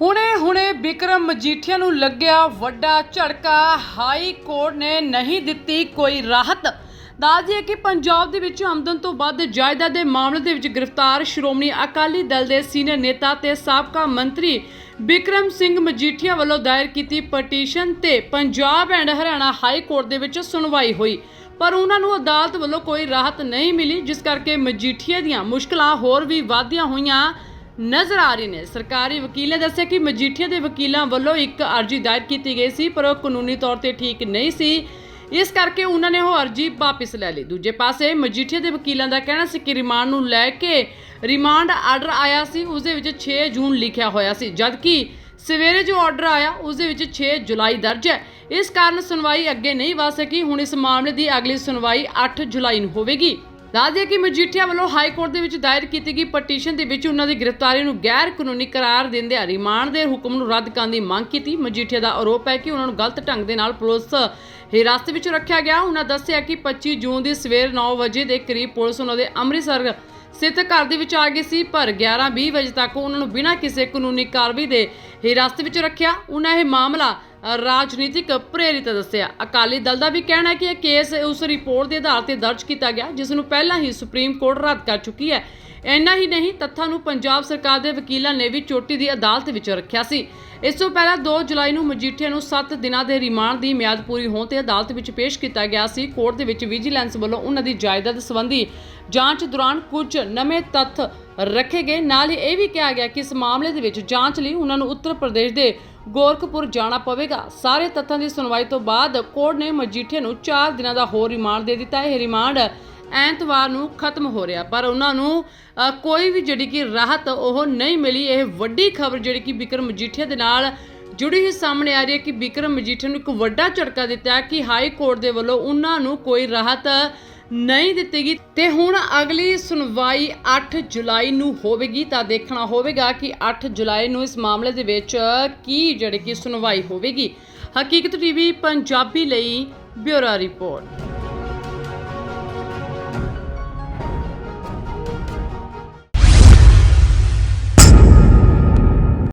ਹੁਣੇ ਹੁਣੇ ਵਿਕਰਮ ਮਜੀਠੀਆ ਨੂੰ ਲੱਗਿਆ ਵੱਡਾ ਝਟਕਾ ਹਾਈ ਕੋਰਟ ਨੇ ਨਹੀਂ ਦਿੱਤੀ ਕੋਈ ਰਾਹਤ। ਦੱਸ ਕਿ ਪੰਜਾਬ ਦੇ ਵਿੱਚ ਆਮਦਨ ਤੋਂ ਵੱਧ ਜਾਇਦਾਦ ਦੇ ਮਾਮਲੇ ਦੇ ਵਿੱਚ ਗ੍ਰਿਫਤਾਰ ਸ਼੍ਰੋਮਣੀ ਅਕਾਲੀ ਦਲ ਦੇ ਸੀਨੀਅਰ ਨੇਤਾ ਤੇ ਸਾਬਕਾ ਮੰਤਰੀ ਵਿਕਰਮ ਸਿੰਘ ਮਜੀਠੀਆ ਵੱਲੋਂ ਦਾਇਰ ਕੀਤੀ ਪਟੀਸ਼ਨ ਤੇ Punjab and Haryana High Court ਦੇ ਵਿੱਚ ਸੁਣਵਾਈ ਹੋਈ। ਪਰ ਉਹਨਾਂ ਨੂੰ ਅਦਾਲਤ ਵੱਲੋਂ ਕੋਈ ਰਾਹਤ ਨਹੀਂ ਮਿਲੀ, ਜਿਸ ਕਰਕੇ ਮਜੀਠੀਆ ਦੀਆਂ ਮੁਸ਼ਕਲਾਂ ਹੋਰ ਵੀ ਵਾਧੀਆਂ ਹੋਈਆਂ। ਨਜ਼ਰ ਆ ਰਹੀ ਨੇ। ਸਰਕਾਰੀ ਵਕੀਲ ਨੇ ਦੱਸਿਆ ਕਿ ਮਜੀਠੀਆ ਦੇ ਵਕੀਲਾਂ ਵੱਲੋਂ ਇੱਕ ਅਰਜ਼ੀ ਦਾਇਰ ਕੀਤੀ ਗਈ ਸੀ, ਪਰ ਉਹ ਕਾਨੂੰਨੀ ਤੌਰ ਤੇ ਠੀਕ ਨਹੀਂ ਸੀ। ਇਸ ਕਰਕੇ ਉਹਨਾਂ ਨੇ ਉਹ ਅਰਜ਼ੀ ਵਾਪਸ ਲੈ ਲਈ। ਦੂਜੇ ਪਾਸੇ, ਮਜੀਠੀਆ ਦੇ ਵਕੀਲਾਂ ਦਾ ਕਹਿਣਾ ਸੀ ਕਿ ਰਿਮਾਂਡ ਨੂੰ ਲੈ ਕੇ ਰਿਮਾਂਡ ਆਰਡਰ ਆਇਆ ਸੀ ਉਸ ਦੇ ਵਿੱਚ 6 ਜੂਨ ਲਿਖਿਆ ਹੋਇਆ ਸੀ, ਜਦਕਿ ਸਵੇਰੇ ਜੋ ਆਰਡਰ ਆਇਆ ਉਸ ਦੇ ਵਿੱਚ 6 ਜੁਲਾਈ ਦਰਜ ਹੈ। ਇਸ ਕਾਰਨ ਸੁਣਵਾਈ ਅੱਗੇ ਨਹੀਂ ਵਧ ਸਕੀ। ਹੁਣ ਇਸ ਮਾਮਲੇ ਦੀ ਅਗਲੀ ਸੁਣਵਾਈ 8 ਜੁਲਾਈ ਨੂੰ ਹੋਵੇਗੀ। ਦੱਸਦੇ ਕਿ ਮਜੀਠੀਆ ਵੱਲੋਂ ਹਾਈ ਕੋਰਟ ਦੇ ਵਿੱਚ ਦਾਇਰ ਕੀਤੀ ਗਈ ਪਟੀਸ਼ਨ ਦੇ ਵਿੱਚ ਉਹਨਾਂ ਦੀ ਗ੍ਰਿਫਤਾਰੀ ਨੂੰ ਗੈਰ ਕਾਨੂੰਨੀ ਕਰਾਰ ਦਿੰਦਿਆਂ ਰਿਮਾਂਡ ਦੇ ਹੁਕਮ ਨੂੰ ਰੱਦ ਕਰਨ ਦੀ ਮੰਗ ਕੀਤੀ। ਮਜੀਠੀਆ ਦਾ ਆਰੋਪ ਹੈ ਕਿ ਉਹਨਾਂ ਨੂੰ ਗਲਤ ਢੰਗ ਦੇ ਨਾਲ ਪੁਲਿਸ ਹਿਰਾਸਤ ਵਿੱਚ ਰੱਖਿਆ ਗਿਆ। ਉਹਨਾਂ ਦੱਸਿਆ ਕਿ 25 ਜੂਨ ਦੀ ਸਵੇਰ 9 ਵਜੇ ਦੇ ਕਰੀਬ ਪੁਲਿਸ ਉਹਨਾਂ ਦੇ ਅੰਮ੍ਰਿਤਸਰ ਸਥਿਤ ਘਰ ਦੇ ਵਿੱਚ ਆ ਗਈ ਸੀ, ਪਰ 11:20 ਵਜੇ ਤੱਕ ਉਹਨਾਂ ਨੂੰ ਬਿਨਾਂ ਕਿਸੇ ਕਾਨੂੰਨੀ ਕਾਰਵਾਈ ਦੇ ਹਿਰਾਸਤ ਵਿੱਚ ਰੱਖਿਆ। ਉਹਨਾਂ ਇਹ ਮਾਮਲਾ ਰਾਜਨੀਤਿਕ ਪ੍ਰੇਰਿਤ ਦੱਸਿਆ। ਅਕਾਲੀ ਦਲ ਦਾ ਵੀ ਕਹਿਣਾ ਹੈ ਕਿ ਇਹ ਕੇਸ ਉਸ ਰਿਪੋਰਟ ਦੇ ਆਧਾਰ ਤੇ ਦਰਜ ਕੀਤਾ ਗਿਆ, ਜਿਸ ਨੂੰ ਪਹਿਲਾਂ ਹੀ ਸੁਪਰੀਮ ਕੋਰਟ ਰੱਦ ਕਰ ਚੁੱਕੀ ਹੈ। ਇੰਨਾ ਹੀ ਨਹੀਂ, ਤੱਥਾਂ ਨੂੰ ਪੰਜਾਬ ਸਰਕਾਰ ਦੇ ਵਕੀਲਾਂ ਨੇ ਵੀ ਚੋਟੀ ਦੀ ਅਦਾਲਤ ਵਿੱਚ ਰੱਖਿਆ ਸੀ। ਇਸ ਤੋਂ ਪਹਿਲਾਂ 2 ਜੁਲਾਈ ਨੂੰ ਮਜੀਠੀਆ ਨੂੰ 7 ਦਿਨਾਂ ਦੇ ਰਿਮਾਂਡ ਦੀ ਮਿਆਦ ਪੂਰੀ ਹੋਣ ਤੇ ਅਦਾਲਤ ਵਿੱਚ ਪੇਸ਼ ਕੀਤਾ ਗਿਆ ਸੀ। ਕੋਰਟ ਦੇ ਵਿੱਚ ਵਿਜੀਲੈਂਸ ਵੱਲੋਂ ਉਹਨਾਂ ਦੀ ਜਾਇਦਾਦ ਸੰਬੰਧੀ ਜਾਂਚ ਦੌਰਾਨ ਕੁਝ ਨਵੇਂ ਤੱਥ ਰੱਖੇ ਗਏ। ਨਾਲ ਹੀ ਇਹ ਵੀ ਕਿਹਾ ਗਿਆ ਕਿ ਇਸ ਮਾਮਲੇ ਦੇ ਵਿੱਚ ਜਾਂਚ ਲਈ ਉਹਨਾਂ ਨੂੰ ਉੱਤਰ ਪ੍ਰਦੇਸ਼ ਦੇ ਗੋਰਖਪੁਰ ਜਾਣਾ ਪਵੇਗਾ। ਸਾਰੇ ਤੱਥਾਂ ਦੀ ਸੁਣਵਾਈ ਤੋਂ ਬਾਅਦ ਕੋਰਟ ਨੇ ਮਜੀਠੀਆ ਨੂੰ 4 ਦਿਨਾਂ ਦਾ ਹੋਰ ਰਿਮਾਂਡ ਦੇ ਦਿੱਤਾ। ਇਹ ਰਿਮਾਂਡ ਐਤਵਾਰ ਨੂੰ ਖਤਮ ਹੋ ਰਿਹਾ, ਪਰ ਉਹਨਾਂ ਨੂੰ ਕੋਈ ਵੀ ਜਿਹੜੀ ਕਿ ਰਾਹਤ ਉਹ ਨਹੀਂ ਮਿਲੀ। ਇਹ ਵੱਡੀ ਖਬਰ ਜਿਹੜੀ ਕਿ ਬਿਕਰਮ ਮਜੀਠੀਆ ਦੇ ਨਾਲ ਜੁੜੀ ਹੀ ਸਾਹਮਣੇ ਆ ਰਹੀ ਹੈ ਕਿ ਬਿਕਰਮ ਮਜੀਠੀਆ ਨੂੰ ਇੱਕ ਵੱਡਾ ਝਟਕਾ ਦਿੱਤਾ ਕਿ ਹਾਈ ਕੋਰਟ ਦੇ ਵੱਲੋਂ ਉਹਨਾਂ ਨੂੰ ਕੋਈ ਰਾਹਤ ਨਹੀਂ ਦਿੱਤੀ ਗਈ ਤੇ ਹੁਣ ਅਗਲੀ ਸੁਣਵਾਈ 8 ਜੁਲਾਈ ਨੂੰ ਹੋਵੇਗੀ ਤਾਂ ਦੇਖਣਾ ਹੋਵੇਗਾ ਕਿ 8 ਜੁਲਾਈ ਨੂੰ ਇਸ ਮਾਮਲੇ ਦੇ ਵਿੱਚ ਕੀ ਜਿਹੜੀ ਕਿ ਸੁਣਵਾਈ ਹੋਵੇਗੀ। ਹਕੀਕਤ ਟੀਵੀ, ਪੰਜਾਬੀ ਲਈ ਬਿਊਰੋ ਰਿਪੋਰਟ।